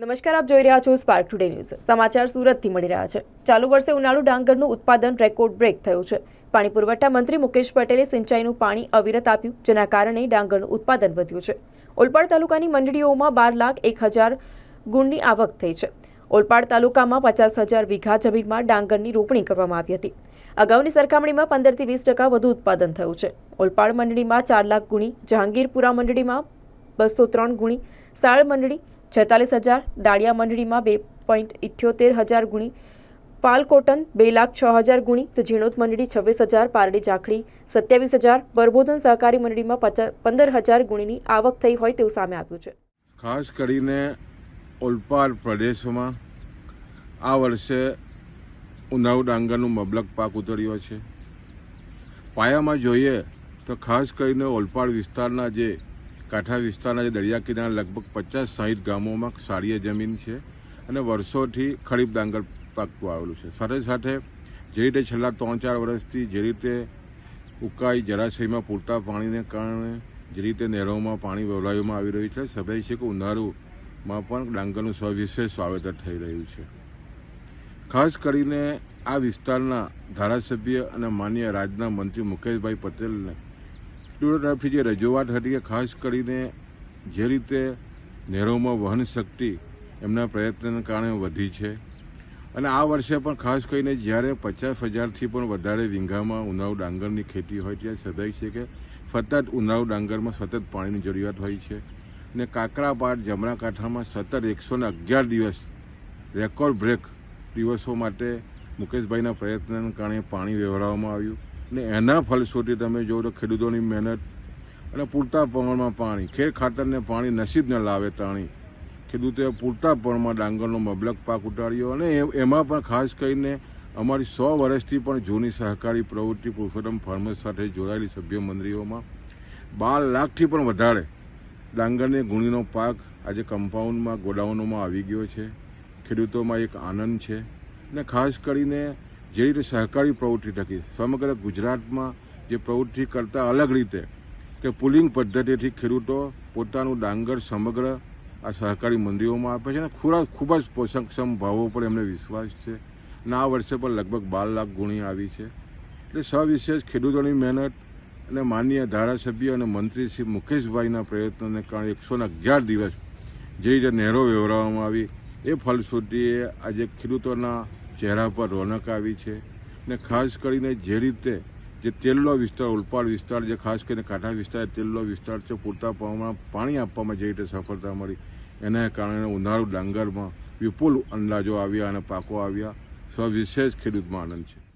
નમસ્કાર, આપ જોઈ રહ્યા છો સ્પાર્ક ટુડે ન્યૂઝ સમાચાર સુરતથી મળી રહ્યા છે. ચાલુ વર્ષે ઉનાળુ ડાંગરનું ઉત્પાદન રેકોર્ડ બ્રેક થયું છે. પાણી પુરવઠા મંત્રી મુકેશ પટેલે સિંચાઈનું પાણી અવિરત આપ્યું, જેના કારણે ડાંગરનું ઉત્પાદન વધ્યું છે. ઓલપાડ તાલુકાની મંડળીઓમાં બાર લાખ એક હજાર ગુણની આવક થઈ છે. ઓલપાડ તાલુકામાં પચાસ હજાર વીઘા જમીનમાં ડાંગરની રોપણી કરવામાં આવી હતી. અગાઉની સરખામણીમાં પંદરથી વીસ ટકા વધુ ઉત્પાદન થયું છે. ઓલપાડ મંડળીમાં ચાર લાખ ગુણી, જહાંગીરપુરા મંડળીમાં બસો ત્રણ ગુણી, સાળ મંડળી છેતાલીસ હજાર, દાળિયા મંડળીમાં બે પોઈન્ટ ઇઠ્યોતેર હજાર ગુણી પાલ કોટન બે લાખ છ હજાર ગુણી, તો ઝીણોત મંડળી છવ્વીસ હજાર, પારડી ઝાંખડી સત્યાવીસ હજાર બરબોધન સહકારી મંડળીમાં પચાસ પંદર હજાર ગુણીની આવક થઈ હોય તેવું સામે આવ્યું છે. ખાસ કરીને ઓલપાડ પ્રદેશમાં આ વર્ષે ઉનાવ ડાંગરનું મબલક પાક ઉતર્યો છે. પાયામાં જોઈએ તો ખાસ કરીને ઓલપાડ વિસ્તારના જે કાંઠા વિસ્તારના જે દરિયા કિનારા લગભગ પચાસ સાહીઠ ગામોમાં સારીય જમીન છે અને વર્ષોથી ખરીફ ડાંગર પાકતું આવેલું છે. સાથે સાથે જે રીતે છેલ્લા ત્રણ ચાર વર્ષથી જે રીતે ઉકાઈ જળાશયમાં પૂરતા પાણીને કારણે જે રીતે નહેરોમાં પાણી વવડાવવામાં આવી રહ્યું છે સ્વાભાવિક છે કે ઉનાળુમાં પણ ડાંગરનું સવિશેષ વાવેતર થઈ રહ્યું છે. ખાસ કરીને આ વિસ્તારના ધારાસભ્ય અને માન્ય રાજના મંત્રી મુકેશભાઈ પટેલને ખેડૂતો તરફથી જે રજૂઆત હતી કે ખાસ કરીને જે રીતે નહેરોમાં વહન શક્તિ એમના પ્રયત્નને કારણે વધી છે. અને આ વર્ષે પણ ખાસ કરીને જ્યારે પચાસ હજારથી પણ વધારે વીંઘામાં ઉનાળુ ડાંગરની ખેતી હોય ત્યારે સદાય છે કે સતત ઉનાળુ ડાંગરમાં સતત પાણીની જરૂરિયાત હોય છે. ને કાકરાપાટ જમણા કાંઠામાં સતત એકસો ને અગિયાર દિવસ રેકોર્ડ બ્રેક દિવસો માટે મુકેશભાઈના પ્રયત્નને કારણે પાણી વ્યવહારવામાં આવ્યું. ને એના ફલશ્રુતિ તમે જુઓ તો ખેડૂતોની મહેનત અને પૂરતા પ્રમાણમાં પાણી. ખેર ખાતરને પાણી નસીબ ન લાવે તાણી. ખેડૂતોએ પૂરતા પ્રમાણમાં ડાંગરનો મબલક પાક ઉતાર્યો અને એમાં પણ ખાસ કરીને અમારી સો વર્ષથી પણ જૂની સહકારી પ્રવૃત્તિ પુરુષોત્તમ ફાર્મર્સ સાથે જોડાયેલી સભ્ય મંડળીઓમાં બાર લાખથી પણ વધારે ડાંગરની ગુણીનો પાક આજે કમ્પાઉન્ડમાં, ગોડાઉનોમાં આવી ગયો છે. ખેડૂતોમાં એક આનંદ છે. ને ખાસ કરીને જે રીતે સહકારી પ્રવૃત્તિ થકી, સમગ્ર ગુજરાતમાં જે પ્રવૃત્તિ કરતાં અલગ રીતે કે પુલિંગ પદ્ધતિથી ખેડૂતો પોતાનું ડાંગર સમગ્ર આ સહકારી મંડીઓમાં આપે છે અને ખુરા ખૂબ જ પોષકક્ષમ ભાવો પર એમને વિશ્વાસ છે અને આ વર્ષે પણ લગભગ બાર લાખ ગુણી આવી છે. એટલે સવિશેષ ખેડૂતોની મહેનત અને માનનીય ધારાસભ્ય અને મંત્રી શ્રી મુકેશભાઈના પ્રયત્નોને કારણે એકસોને અગિયાર દિવસ જે રીતે નહેરો વ્યવહારવામાં આવી, એ ફલશ્રુતિએ આજે ખેડૂતોના ચહેરા પર રોનક આવી છે ને ખાસ કરીને જે રીતે જે તેલનો વિસ્તાર, ઉલપાડ વિસ્તાર જે ખાસ કરીને કાંઠા વિસ્તાર તેલનો વિસ્તાર છે, પૂરતા પ્રમાણમાં પાણી આપવામાં જે રીતે સફળતા મળી, એના કારણે ઉનાળુ ડાંગરમાં વિપુલ અંદાજો આવ્યા અને પાકો આવ્યા. સવિશેષ ખેડૂતમાં આનંદ છે.